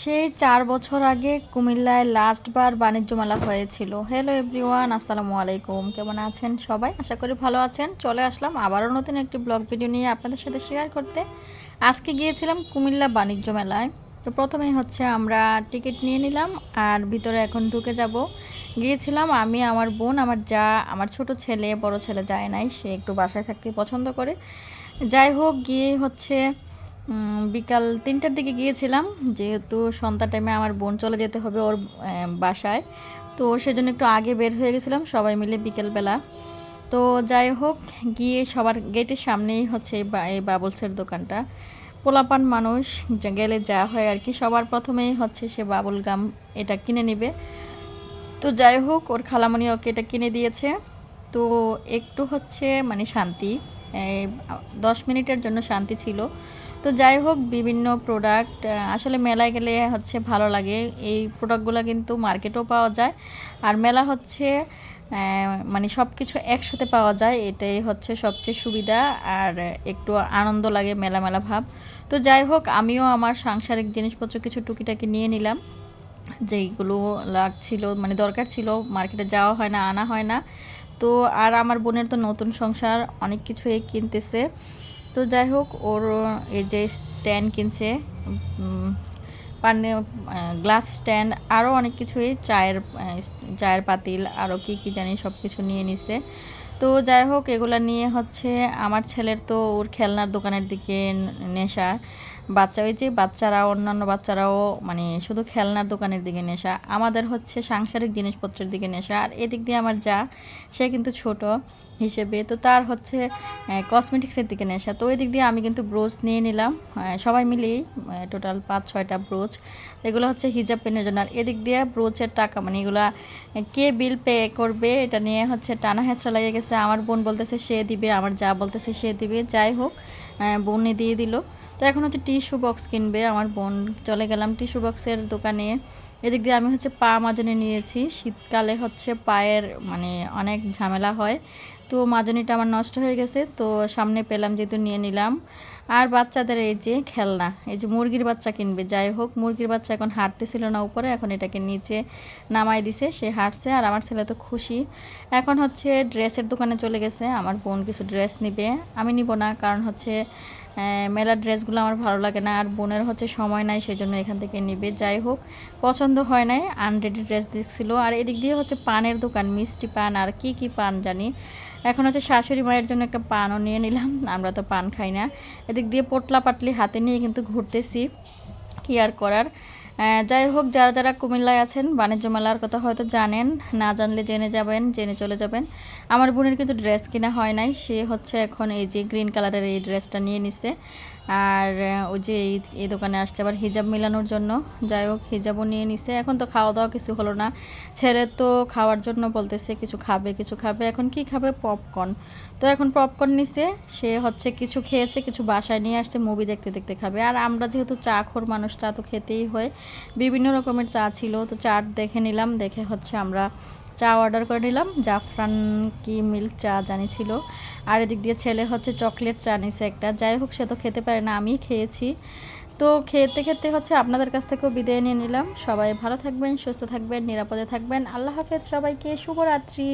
সেই চার বছর আগে কুমিল্লায় লাস্টবার বাণিজ্য মেলা হয়েছিল। হ্যালো এভরিওয়ান আসসালামু আলাইকুম। কেমন আছেন সবাই? আশা করি ভালো আছেন। চলে আসলাম আবারও নতুন একটি ব্লগ ভিডিও নিয়ে আপনাদের সাথে শেয়ার করতে। আজকে গিয়েছিলাম কুমিল্লা বাণিজ্য মেলায়। তো প্রথমেই হচ্ছে আমরা টিকিট নিয়ে নিলাম আর ভিতরে এখন ঢুকে যাব। গিয়েছিলাম আমি, আমার বোন, আমার যা, আমার ছোট ছেলে, বড় ছেলে যায় নাই, সে একটু বাসায় থাকতে পছন্দ করে। যাই হোক, গিয়ে হচ্ছে বিকাল তিনটার দিকে গিয়েছিলাম, যেহেতু সন্ধ্যা টাইমে আমার বোন চলে যেতে হবে ওর বাসায়। তো সেজন্য একটু আগে বের হয়ে গেছিলাম সবাই মিলে বিকেলবেলা। তো যাই হোক, গিয়ে সবার গেটের সামনেই হচ্ছে এই বাবলসের দোকানটা। পোলাপান মানুষ গেলে যা হয় আর কি, সবার প্রথমেই হচ্ছে সে বাবুল গাম এটা কিনে নেবে। তো যাই হোক, ওর খালামণি ওকে এটা কিনে দিয়েছে। তো একটু হচ্ছে মানে শান্তি দশ মিনিটের জন্য শান্তি ছিল। তো যাই হোক, বিভিন্ন প্রোডাক্ট আসলে মেলায় গেলে হচ্ছে ভালো লাগে। এই প্রোডাক্টগুলো কিন্তু মার্কেটেও পাওয়া যায়। আর মেলা হচ্ছে মানে সব কিছু একসাথে পাওয়া যায়। এটাই হচ্ছে সবচেয়ে সুবিধা আর একটু আনন্দ লাগে মেলা মেলা ভাব। তো যাই হোক, আমিও আমার সাংসারিক জিনিসপত্র কিছু টুকিটাকি নিয়ে নিলাম। যেইগুলো লাগছিল মানে দরকার ছিল মার্কেটে যাওয়া হয় না, আনা হয় না। তো আর আমার বোনের তো নতুন সংসার, অনেক কিছুই কিনতেছে। তো যাই হোক, ওর এই যে স্ট্যান্ড কিনছে পানি গ্লাস স্ট্যান্ড আরও অনেক কিছুই, চায়ের চায়ের পাতিল আরও কি কি জানি সব কিছু নিয়ে নিছে। তো যাই হোক, এগুলো নিয়ে হচ্ছে আমার ছেলের তো ওর খেলনার দোকানের দিকে নেশা। বাচ্চা, ওই যে বাচ্চারা, অন্যান্য বাচ্চারাও মানে শুধু খেলনার দোকানের দিকে নেশা, আমাদের হচ্ছে সাংসারিক জিনিসপত্রের দিকে নেশা। আর এদিক দিয়ে আমার যা, সে কিন্তু ছোট। হিসেবে। তো তার হচ্ছে কসমেটিক্সের দিকে নেশা। তো ওই দিক দিয়ে আমি কিন্তু ব্রোচ নিয়ে নিলাম। সবাই মিলেই টোটাল পাঁচ ছয়টা ব্রোচ। এগুলো হচ্ছে হিজাব পেনের জন্য। আর এদিক দিয়ে ব্রোচের টাকা মানে এগুলা কে বিল পে করবে এটা নিয়ে হচ্ছে টানা হেঁচড়া লেগে গেছে। আমার বোন বলতেছে সে দিবে, আমার যা বলতেছে সে দিবে। যাই হোক বোনে দিয়ে দিল। তো এখন হচ্ছে টিস্যু বক্স কিনবে। আমার বোন চলে গেলাম টিস্যু বক্সের দোকানে। এদিক দিয়ে আমি হচ্ছে পা মাজনে নিয়েছি। শীতকালে হচ্ছে পায়ের মানে অনেক ঝামেলা হয়। তো মাজনিটা আমার নষ্ট হয়ে গেছে, তো সামনে পেলাম যেহেতু নিয়ে নিলাম। আর বাচ্চাদের এই যে খেলনা, এই যে মুরগির বাচ্চা কিনবে, যাই হোক, মুরগির বাচ্চা এখন হাঁটতেছিল না উপরে, এখন এটাকে নিচে নামাই দিছে, সে হাঁটছে। আর আমার ছেলে তো খুশি। এখন হচ্ছে ড্রেসের দোকানে চলে গেছে, আমার বোন কিছু ড্রেস নিবে। আমি নিব না, কারণ হচ্ছে মেলার ড্রেসগুলো আমার ভালো লাগে না। আর বোনের হচ্ছে সময় নাই সেই জন্য এখান থেকে নিবে। যাই হোক, পছন্দ হয় নাই আনরেডি ড্রেস দেখছিল। আর এদিক দিয়ে হচ্ছে পানের দোকান, মিষ্টি পান, আর কি কি পান জানি। এখন হচ্ছে শাশুড়ি মায়ের জন্য একটা পানও নিয়ে নিলাম, আমরা তো পান খাই না। এদিক দিয়ে পোটলা পাটলি হাতে নিয়ে কিন্তু ঘুরতেছি, কি আর করার? যাই হোক, যারা যারা কুমিল্লায় আছেন, বাণিজ্য মেলার কথা হয়তো জানেন, না জানলে জেনে যাবেন, জেনে চলে যাবেন। আমার বোনের কিন্তু ড্রেস কিনা হয় নাই, সে হচ্ছে এখন এই যে গ্রিন কালারের এই ড্রেসটা নিয়ে নিছে। আর ওই যে এই দোকানে আসছে আবার হিজাব মিলানোর জন্য। যাই হোক, হিজাবও নিয়ে নিছে। এখন তো খাওয়া দাওয়া কিছু হলো না। ছেলে তো খাওয়ার জন্য বলতেছে কিছু খাবে কিছু খাবে। এখন কি খাবে? পপকর্ন। তো এখন পপকর্ন নিছে। সে হচ্ছে কিছু খেয়েছে, কিছু বাসায় নিয়ে আসছে, মুভি দেখতে দেখতে খাবে। আর আমরা যেহেতু চা খোর মানুষ, চা তো খেতেই হয়। বিভিন্ন রকমের চা ছিল, তো চা দেখে নিলাম, দেখে হচ্ছে আমরা চা অর্ডার করে নিলাম। জাফরান কি মিল্ক চা জানি ছিল। আর এদিক দিয়ে ছেলে হচ্ছে চকলেট চা নিছে একটা। যাই হোক, সে তো খেতে পারে না আমি খেয়েছি। তো খেতে খেতে হচ্ছে আপনাদের কাছ থেকেও বিদায় নিয়ে নিলাম। সবাই ভালো থাকবেন, সুস্থ থাকবেন, নিরাপদে থাকবেন। আল্লাহ হাফেজ সবাইকে, শুভরাত্রি।